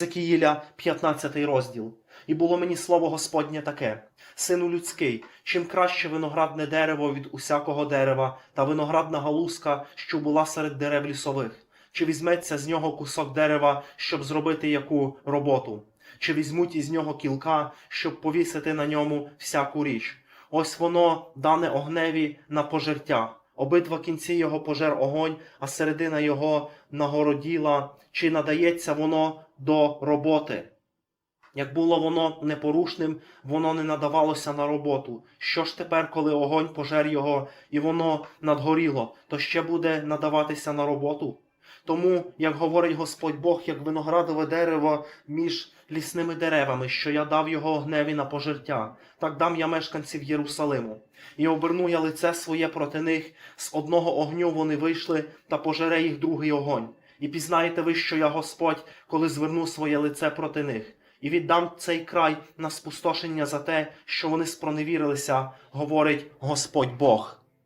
Закіїля, 15 розділ. І було мені слово Господнє таке: Сину людський, чим краще виноградне дерево від усякого дерева, та виноградна галузка, що була серед дерев лісових, чи візьметься з нього кусок дерева, щоб зробити яку роботу, чи візьмуть із нього кілка, щоб повісити на ньому всяку річ. Ось воно дане огневі на пожертя. Обидва кінці його пожер огонь, а середина його нагороділа, чи надається воно до роботи. Як було воно непорушним, воно не надавалося на роботу. Що ж тепер, коли огонь пожер його і воно надгоріло, то ще буде надаватися на роботу? Тому, як говорить Господь Бог, як виноградове дерево між лісними деревами, що я дав його огневі на пожертя, так дам я мешканців Єрусалиму. І оберну я лице своє проти них, з одного огню вони вийшли, та пожере їх другий огонь. І пізнаєте ви, що я Господь, коли зверну своє лице проти них, і віддам цей край на спустошення за те, що вони спроневірилися, говорить Господь Бог.